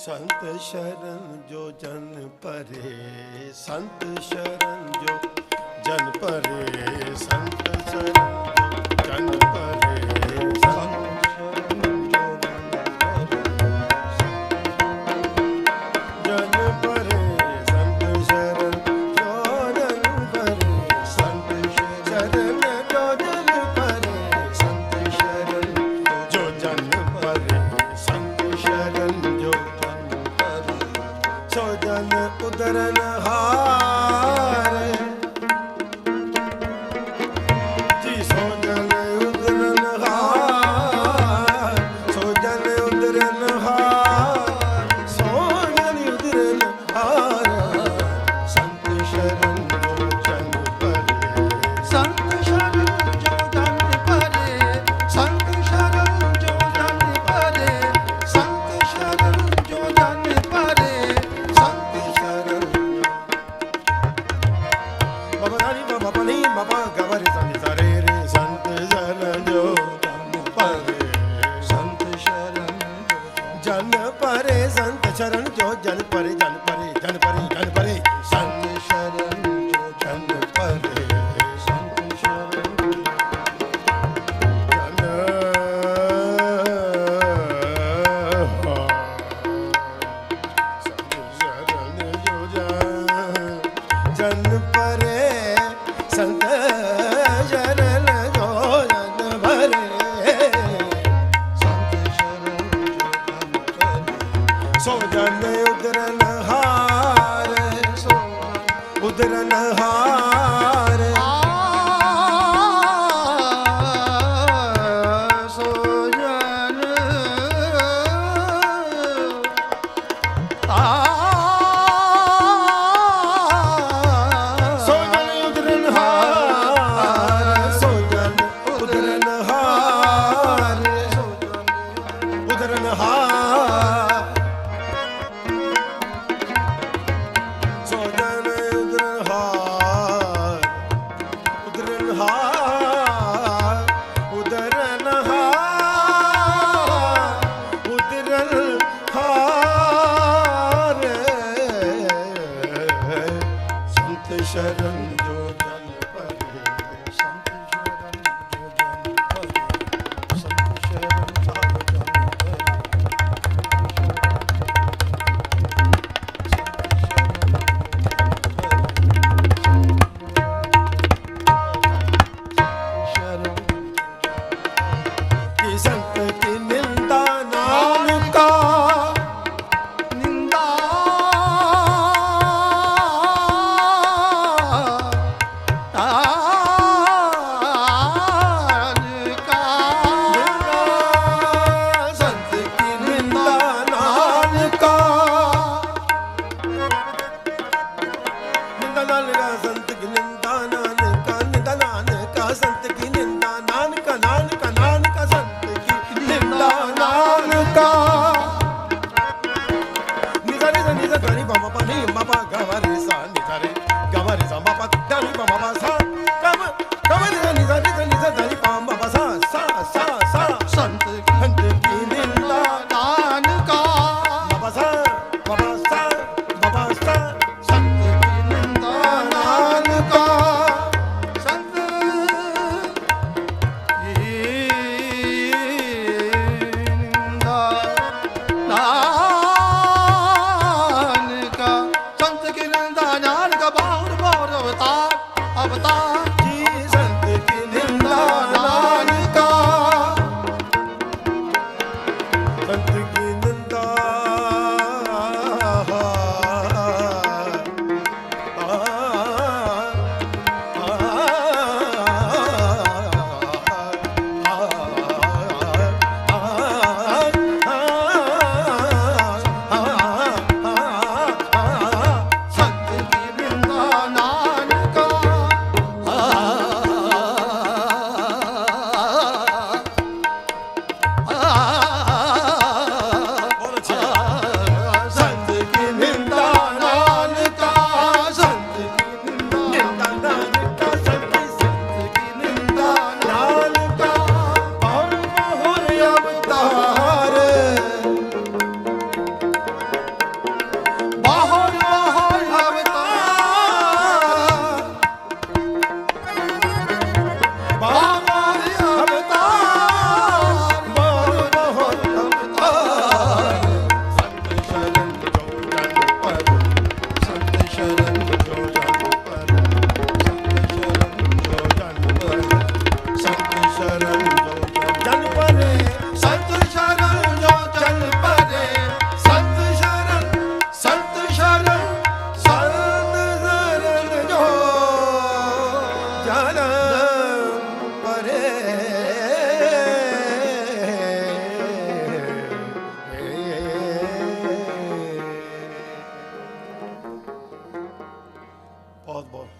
ਸੰਤ ਸ਼ਰਨ ਜੋ ਜਨ ਪਰੇ ਸੰਤ ਸ਼ਰਨ ਜੋ ਜਨ ਪਰੇ ਸੰਤ ਛੋਜਨ ਉਦਰਨ ਹਾਰ। ਸਰੀ ਮਮ ਪਨੀ ਮਮ ਗਵਰ ਸਨੀ ਸਰੇ ਰੇ। ਸੰਤ ਜਨ ਜੋ ਤਨ ਪਰੇ ਸੰਤ ਸ਼ਰਨ ਜਨ ਪਰੇ, ਸੰਤ ਸ਼ਰਨ ਜੋ, ਜਨ ਪਰੇ ਜਨ ਪਰੇ ਜਨ ਪਰੇ ਜਨ ਪਰੇ। ਸੰਤ ਸ਼ਰਨ ਵਿਚਾਰ ਸੋ ਜਨ ਤਾ ਸੋ ਜਨ ਉਦਰਨ ਹਾਰ। ਸੋ बहुत बहुत